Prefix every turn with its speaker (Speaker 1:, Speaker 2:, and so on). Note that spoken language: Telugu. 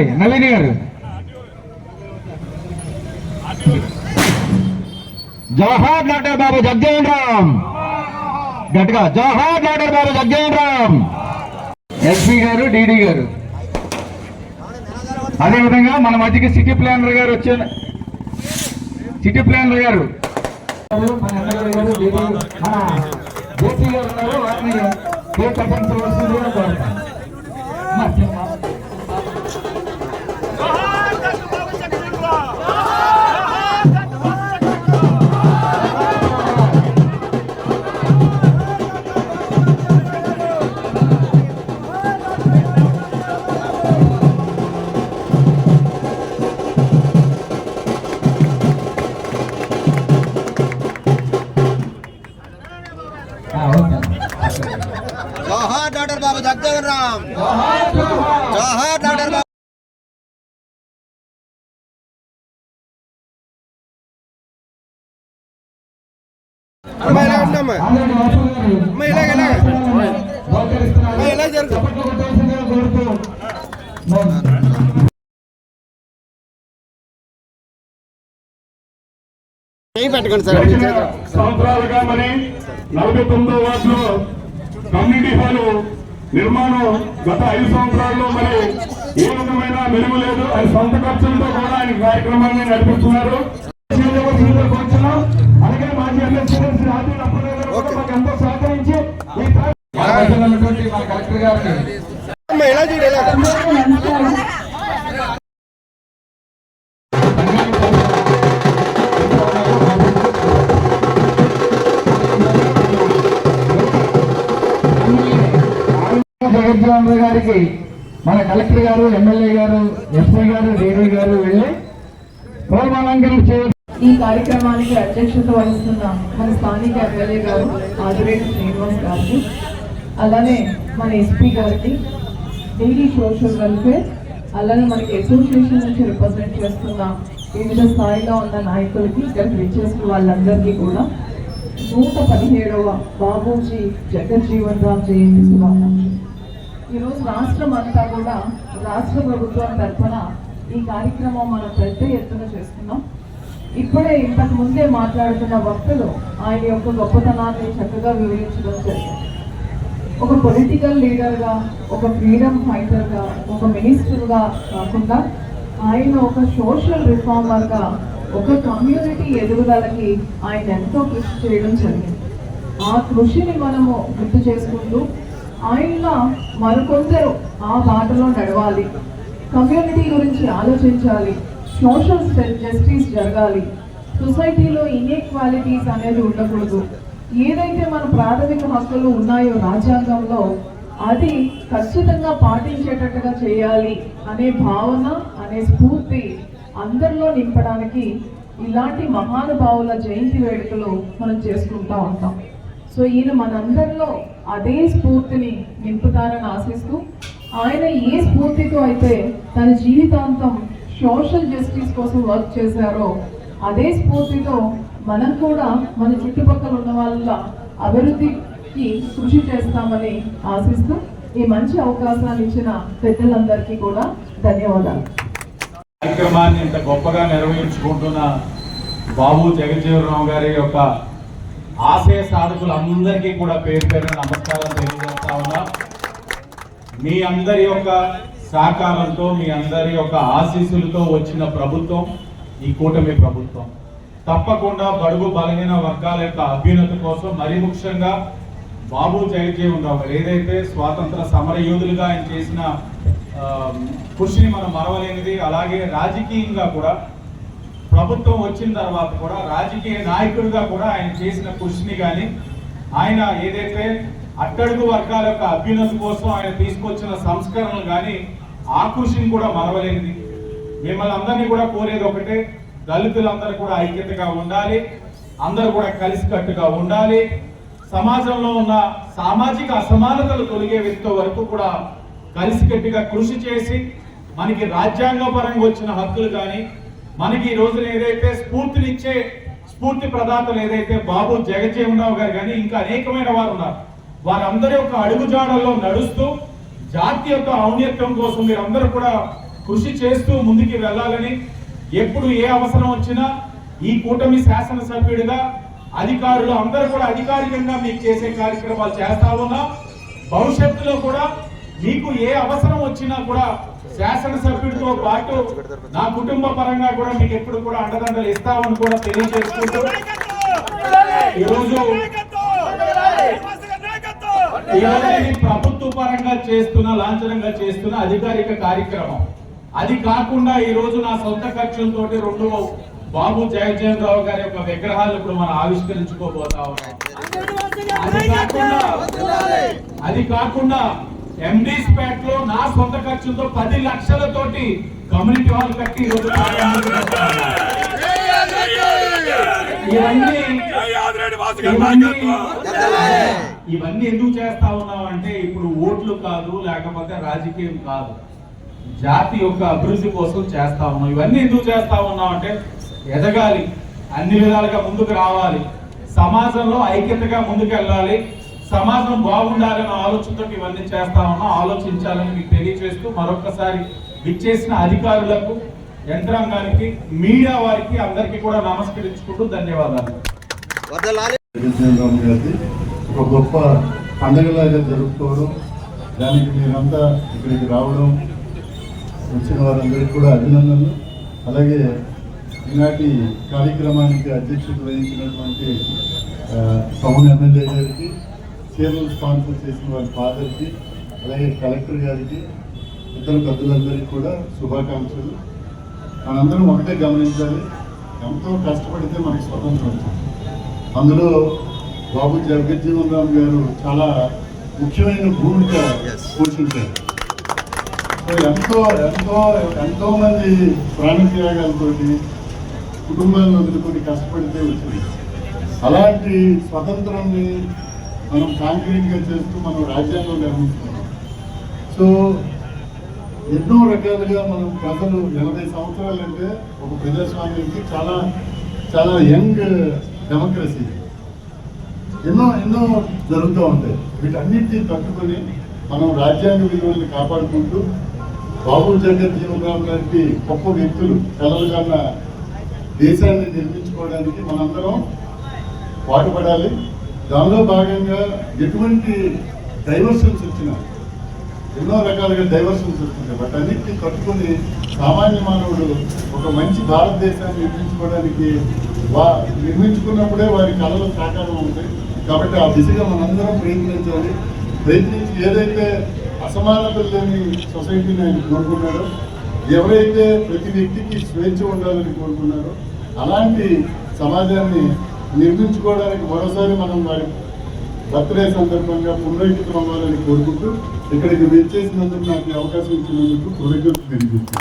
Speaker 1: చెప్పండి చూడండి నళిని గారు జవహర్ డాక్టర్ బాబు జగ్జీవన్ రామ్ గట్టిగా Jawahar doctor Babu Jagjivan Ram SP garu DD garu అదేవిధంగా మన మధ్యకి సిటీ ప్లానర్ గారు వచ్చారు సిటీ ప్లానర్ గారు మన గారు, DD మన జేసీ గారు ఉన్నారు వారిని
Speaker 2: డాక్టర్ బాబు జగ్జగన్ రామ్ జోహార్ డాక్టర్ బాబు. అమ్మా ఇలా ఉండమ్మా అమ్మా. ఇలాగ ఇలాగ. అమ్మా ఇలా జరుగు.
Speaker 1: చప్పట్లు
Speaker 2: సార్
Speaker 3: సంవత్సరాలుగా మరి నలభై తొమ్మిదో వార్డులో కమ్యూనిటీ హాలు నిర్మాణం గత ఐదు సంవత్సరాల్లో మరి ఏ విధమైన మెరుగు లేదు అది సొంత ఖర్చులతో కూడా ఆయన కార్యక్రమాన్ని నడిపిస్తున్నారు. అలాగే మాజీ ఎమ్మెల్సీ మాకు ఎంతో సహకరించి
Speaker 1: కలెక్టర్ గారిని గారికి మన కలెక్టర్ గారు ఎమ్మెల్యే గారు ఎస్ఐ గారు డీడీ గారు వెళ్ళి పూర్వాలంకరణ చేయ
Speaker 4: ఈ కార్యక్రమానికి అధ్యక్షత వహిస్తున్న మన స్థానిక ఎమ్మెల్యే గారు ఆదిరెడ్డి శ్రీనివాస్ గారికి అలానే మన ఎస్పీ గారికి డైలీ సోషల్ వెల్ఫేర్ అలానే మనకి అసోసియేషన్ నుంచి రిప్రజెంట్ చేస్తున్న వివిధ స్థాయిలో ఉన్న నాయకులకి ఇక్కడికి విచ్చేసిన వాళ్ళందరికీ కూడా నూట పదిహేడవ బాబూజీ జగజ్జీవన్ రామ్ జయంతి శుభాకాంక్షలు. ఈరోజు రాష్ట్రం అంతా కూడా రాష్ట్ర ప్రభుత్వం తరఫున ఈ కార్యక్రమం మనం పెద్ద ఎత్తున చేస్తున్నాం ఇప్పుడే ఇంతకు ముందే మాట్లాడుతున్న వక్తలు ఆయన యొక్క గొప్పతనాన్ని చక్కగా వివరించడం జరిగింది. ఒక పొలిటికల్ లీడర్గా ఒక ఫ్రీడమ్ ఫైటర్గా ఒక మినిస్టర్గా కాకుండా ఆయన ఒక సోషల్ రిఫార్మర్గా ఒక కమ్యూనిటీ ఎదుగుదలకి ఆయన ఎంతో కృషి చేయడం జరిగింది. ఆ కృషిని మనము గుర్తు చేసుకుంటూ ఆయనలా మరికొందరు ఆ బాటలో నడవాలి. కమ్యూనిటీ గురించి ఆలోచించాలి. సోషల్ జస్టిస్ జరగాలి. సొసైటీలో ఇన్ఈక్వాలిటీస్ అనేది ఉండకూడదు. ఏదైతే మన ప్రాథమిక హక్కులు ఉన్నాయో రాజ్యాంగంలో అది ఖచ్చితంగా పాటించేటట్టుగా చేయాలి అనే భావన అనే స్ఫూర్తి అందరిలో నింపడానికి ఇలాంటి మహానుభావుల జయంతి వేడుకలు మనం చేసుకుంటా ఉంటాం. సో ఈయన మనందరిలో అదే స్ఫూర్తిని నింపుతారని ఆశిస్తూ ఆయన ఏ స్ఫూర్తితో అయితే తన జీవితాంతం సోషల్ జస్టిస్ కోసం వర్క్ చేశారో అదే స్ఫూర్తితో మనం కూడా మన చుట్టుపక్కల ఉన్న వాళ్ళ అభివృద్ధికి కృషి చేస్తామని ఆశిస్తూ ఈ మంచి అవకాశాన్ని ఇచ్చిన పెద్దలందరికీ కూడా ధన్యవాదాలు.
Speaker 3: కార్యక్రమాన్ని ఇంత గొప్పగా నిర్వహించుకుంటున్న బాబు జగజ్జీవనరావు గారి యొక్క ఆశయ సాధకులందరికీ కూడా పేరు పేరు నమస్కారం తెలియజేస్తా ఉన్నా. మీ అందరి యొక్క సహకారంతో మీ అందరి యొక్క ఆశీస్సులతో వచ్చిన ప్రభుత్వం ఈ కూటమి ప్రభుత్వం. తప్పకుండా బడుగు బలహీన వర్గాల యొక్క అభ్యున్నతి కోసం మరీ ముఖ్యంగా బాబు జగజ్జీవన్ రావు ఏదైతే స్వాతంత్ర సమర యోధులుగా ఆయన చేసిన కృషిని మనం మరవలేనిది అలాగే రాజకీయంగా కూడా ప్రభుత్వం వచ్చిన తర్వాత కూడా రాజకీయ నాయకుడిగా కూడా ఆయన చేసిన కృషిని కానీ ఆయన ఏదైతే అట్టడుగు వర్గాల యొక్క అభ్యున్నతి కోసం ఆయన తీసుకొచ్చిన సంస్కరణలు కానీ ఆ కృషిని కూడా మరవలేనిది. మిమ్మల్ని అందరినీ కూడా కోరేది ఒకటే దళితులందరూ కూడా ఐక్యతగా ఉండాలి అందరూ కూడా కలిసికట్టుగా ఉండాలి. సమాజంలో ఉన్న సామాజిక అసమానతలు తొలగే వ్యక్తి వరకు కూడా కలిసికట్టుగా కృషి చేసి మనకి రాజ్యాంగపరంగా వచ్చిన హక్కులు కానీ మనకి ఈ రోజున ఏదైతే స్ఫూర్తినిచ్చే స్ఫూర్తి ప్రదాతలు ఏదైతే బాబు జగజ్జీవనరావు గారు కానీ ఇంకా అనేకమైన వారు ఉన్నారు. వారందరి యొక్క అడుగుజాడల్లో నడుస్తూ జాతి యొక్క ఔన్నత్యం కోసం మీరందరూ కూడా కృషి చేస్తూ ముందుకు వెళ్ళాలని ఎప్పుడు ఏ అవసరం వచ్చినా ఈ కూటమి శాసనసభ్యుడిగా అధికారులు అందరూ కూడా అధికారికంగా మీకు చేసే కార్యక్రమాలు చేస్తా ఉన్నాం. భవిష్యత్తులో కూడా మీకు ఏ అవసరం వచ్చినా కూడా శాసనసభ్యుడితో పాటు నా కుటుంబ పరంగా కూడా మీకు ఎప్పుడు కూడా అండదండలు ఇస్తామని కూడా తెలియజేసుకుంటూ ఈరోజు ఈరోజు ప్రభుత్వ పరంగా చేస్తున్న లాంఛనంగా చేస్తున్న అధికారిక కార్యక్రమం. అది కాకుండా ఈ రోజు నా సొంత ఖర్చులతో రెండు బాబు జయజయన్ రావు గారి యొక్క విగ్రహాలు ఇప్పుడు మనం ఆవిష్కరించుకోబోతా ఉన్నాం. అది కాకుండా అది కాకుండా ఎండీస్ పేట్లో నా సొంత ఖర్చులతో పది లక్షలతోటి కమ్యూనిటీ హాల్ కట్టి. ఇవన్నీ ఇవన్నీ ఇవన్నీ ఎందుకు చేస్తా ఉన్నాం అంటే ఇప్పుడు ఓట్లు కాదు లేకపోతే రాజకీయం కాదు. జాతి యొక్క అభివృద్ధి కోసం చేస్తా ఉన్నాం. ఇవన్నీ ఎందుకు చేస్తా ఉన్నాం అంటే ఎదగాలి అన్ని విధాలుగా ముందుకు రావాలి. సమాజంలో ఐక్యతగా ముందుకు వెళ్ళాలి సమాజం బాగుండాలనే ఆలోచనతో ఇవన్నీ చేస్తా ఉన్నాం ఆలోచించాలని మీకు తెలియజేస్తూ మరొకసారి విచ్చేసిన అధికారులకు యంత్రాంగానికి మీడియా వారికి అందరికీ కూడా నమస్కరించుకుంటూ ధన్యవాదాలు.
Speaker 5: ఒక గొప్ప పండగలాగా జరుపుకోవడం దానికి మీరంతా ఇక్కడికి రావడం వచ్చిన వారందరికీ కూడా అభినందనలు. అలాగే ఈనాటి కార్యక్రమానికి అధ్యక్షత వహించినటువంటి టౌన్ ఎమ్మెల్యే గారికి చీరలు స్పాన్సర్ చేసిన వారి ఫాదర్కి అలాగే కలెక్టర్ గారికి ఇతర పెద్దలందరికీ కూడా శుభాకాంక్షలు. మనందరం ఒకటే గమనించాలి ఎంతో కష్టపడితే మనకి స్వతంత్రం అందులో బాబు జగజ్జీవన్ రామ్ గారు చాలా ముఖ్యమైన భూమిక పోషించారు. సో ఎంతో ఎంతో ఎంతో మంది ప్రాణత్యాగాలతోటి కుటుంబాలను వదులుకొని కష్టపడితే వచ్చింది. అలాంటి స్వతంత్రాన్ని మనం కాంక్రీట్గా చేస్తూ మనం రాజ్యాంగం నిర్మిస్తున్నాం. సో ఎన్నో రకాలుగా మనం ప్రజలు ఎనభై సంవత్సరాలు అంటే ఒక ప్రజాస్వామ్యానికి చాలా చాలా యంగ్ డెమోక్రసీ. ఎన్నో ఎన్నో జరుగుతూ ఉంటాయి. వీటన్నిటిని తట్టుకొని మనం రాజ్యాంగ విలువల్ని కాపాడుకుంటూ బాబు జగత్ జీవన్ లాంటి గొప్ప వ్యక్తులు కలలు కన్నా దేశాన్ని నిర్మించుకోవడానికి మనందరం పాటుపడాలి. దానిలో భాగంగా ఎటువంటి డైవర్షన్స్ వచ్చినా ఎన్నో రకాలుగా డైవర్షన్స్ వస్తుంటాయి. బట్ అన్నిటిని కట్టుకొని సామాన్య మానవుడు ఒక మంచి భారతదేశాన్ని నిర్మించుకోవడానికి వా నిర్మించుకున్నప్పుడే వారి కళలు సాకారం అవుతాయి. కాబట్టి ఆ దిశగా మనందరం ప్రయత్నించాలి. ప్రయత్నించి ఏదైతే అసమానతలు లేని సొసైటీని ఆయన కోరుకున్నాడో ఎవరైతే ప్రతి వ్యక్తికి స్వేచ్ఛ ఉండాలని కోరుకున్నారో అలాంటి సమాజాన్ని నిర్మించుకోవడానికి మరోసారి మనం వారి బర్త్డే సందర్భంగా పునరైకితం అవ్వాలని కోరుకుంటూ ఇక్కడికి వచ్చేసినందుకు నాకు అవకాశం ఇచ్చినందుకు కృతజ్ఞతలు తెలియజేస్తాను